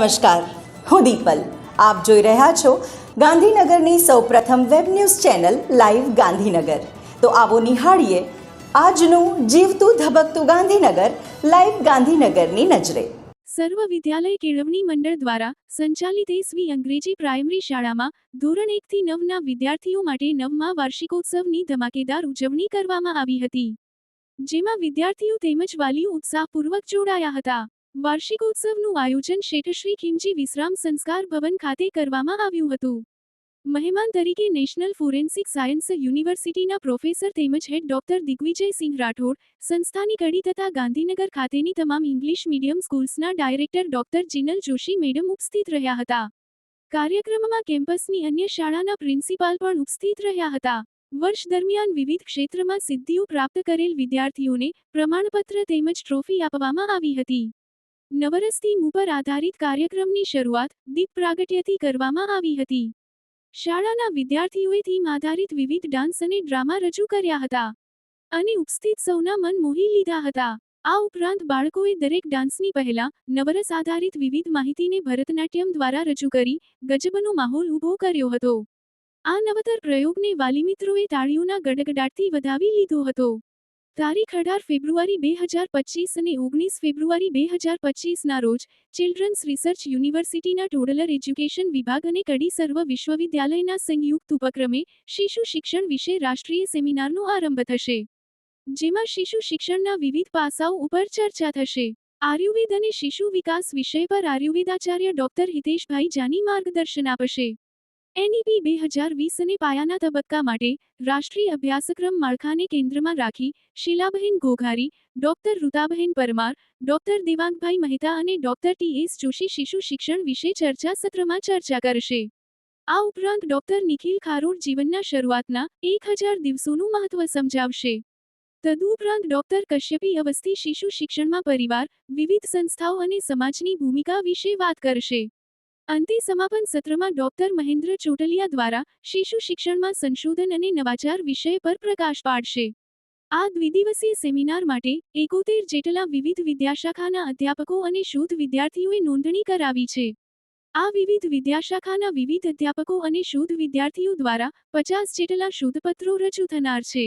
નમસ્કાર, હું દીપલ. આપ જોઈ રહ્યા છો ગાંધીનગરની સૌપ્રથમ web news channel live Gandhinagar. તો આવો નિહાળીએ આજનું જીવતું ધબકતું ગાંધીનગર, લાઈવ ગાંધીનગરની નજરે. સર્વ વિદ્યાલય કેળવણી મંડળ દ્વારા સંચાલિત એસવી અંગ્રેજી પ્રાઇમરી શાળામાં ધોરણ એકથી નવના વિદ્યાર્થીઓ માટે નવમા વાર્ષિકોત્સવની ધમાકેદાર ઉજવણી કરવામાં આવી હતી. જેમાં વિદ્યાર્થીઓ તેમજ વાલીઓ ઉત્સાહપૂર્વક જોડાયા હતા. વાર્ષિકોત્સવનું આયોજન શેઠશ્રી ખીમજી વિશ્રામ સંસ્કાર ભવન ખાતે કરવામાં આવ્યું હતું. મહેમાન તરીકે નેશનલ ફોરેન્સિક સાયન્સ યુનિવર્સિટીના પ્રોફેસર તેમજ હેડ ડોક્ટર દિગ્વિજયસિંહ રાઠોડ, સંસ્થાની કડી તથા ગાંધીનગર ખાતેની તમામ English medium સ્કૂલ્સના director doctor Jinal Joshi madam ઉપસ્થિત રહ્યા હતા. કાર્યક્રમમાં કેમ્પસની અન્ય શાળાના પ્રિન્સિપાલ પણ ઉપસ્થિત રહ્યા હતા. વર્ષ દરમિયાન વિવિધ ક્ષેત્રમાં સિદ્ધિઓ પ્રાપ્ત કરેલ વિદ્યાર્થીઓને પ્રમાણપત્ર તેમજ ટ્રોફી આપવામાં આવી હતી. નવરસ થીમ ઉપર આધારિત કાર્યક્રમની શરૂઆત દીપ પ્રાગટ્યથી કરવામાં આવી હતી. શાળાના વિદ્યાર્થીઓએ થીમ આધારિત વિવિધ ડાન્સ અને ડ્રામા રજૂ કર્યા હતા અને ઉપસ્થિત સૌના મન મોહી લીધા હતા. આ ઉપરાંત બાળકોએ દરેક ડાન્સની પહેલા નવરસ આધારિત વિવિધ માહિતીને ભરતનાટ્યમ દ્વારા રજૂ કરી ગજબનો માહોલ ઊભો કર્યો હતો. આ નવતર પ્રયોગને વાલીમિત્રોએ તાળીઓના ગડગડાટથી વધાવી લીધો હતો. તારીખ અઢાર ફેબ્રુઆરી બે હજાર પચીસ અને ઓગણીસ ફેબ્રુઆરી બે હજાર પચીસના રોજ ચિલ્ડ્રન્સ રિસર્ચ યુનિવર્સિટીના ટોડલર એજ્યુકેશન વિભાગ અને કડી સર્વ વિશ્વવિદ્યાલયના સંયુક્ત ઉપક્રમે શિશુ શિક્ષણ વિશે રાષ્ટ્રીય સેમિનારનો આરંભ થશે. જેમાં શિશુ શિક્ષણના વિવિધ પાસાઓ ઉપર ચર્ચા થશે. આયુર્વેદ અને શિશુ વિકાસ વિષય પર આયુર્વેદાચાર્ય ડોક્ટર હિતેશભાઈ જાની માર્ગદર્શન આપશે. એનઈપી બે હજાર વીસ અને પાયાના તબક્કા માટે રાષ્ટ્રીય અભ્યાસક્રમ માળખાને કેન્દ્રમાં રાખી શીલાબહેન ઘોઘારી, ડોક્ટર ઋતાબહેન પરમાર, ડોક્ટર દેવાંગભાઈ મહેતા અને ડોક્ટર ટી એસ જોશી શિશુ શિક્ષણ વિશે ચર્ચા સત્રમાં ચર્ચા કરશે. આ ઉપરાંત ડોક્ટર નિખિલ ખારોડ જીવનના શરૂઆતના એક હજાર દિવસોનું મહત્વ સમજાવશે. તદુપરાંત ડોક્ટર કશ્યપી અવસ્થી શિશુ શિક્ષણમાં પરિવાર, વિવિધ સંસ્થાઓ અને સમાજની ભૂમિકા વિશે વાત કરશે. અંતે સમાપન સત્રમાં ડોક્ટર મહેન્દ્ર ચોટલિયા દ્વારા શિશુ શિક્ષણમાં સંશોધન અને નવાચાર વિષય પર પ્રકાશ પાડશે. આ દ્વિદિવસીય સેમિનાર માટે એકોતેર જેટલા વિવિધ વિદ્યાશાખાના અધ્યાપકો અને શોધ વિદ્યાર્થીઓએ નોંધણી કરાવી છે. આ વિવિધ વિદ્યાશાખાના વિવિધ અધ્યાપકો અને શોધ વિદ્યાર્થીઓ દ્વારા પચાસ જેટલા શોધપત્રો રજૂ થનાર છે.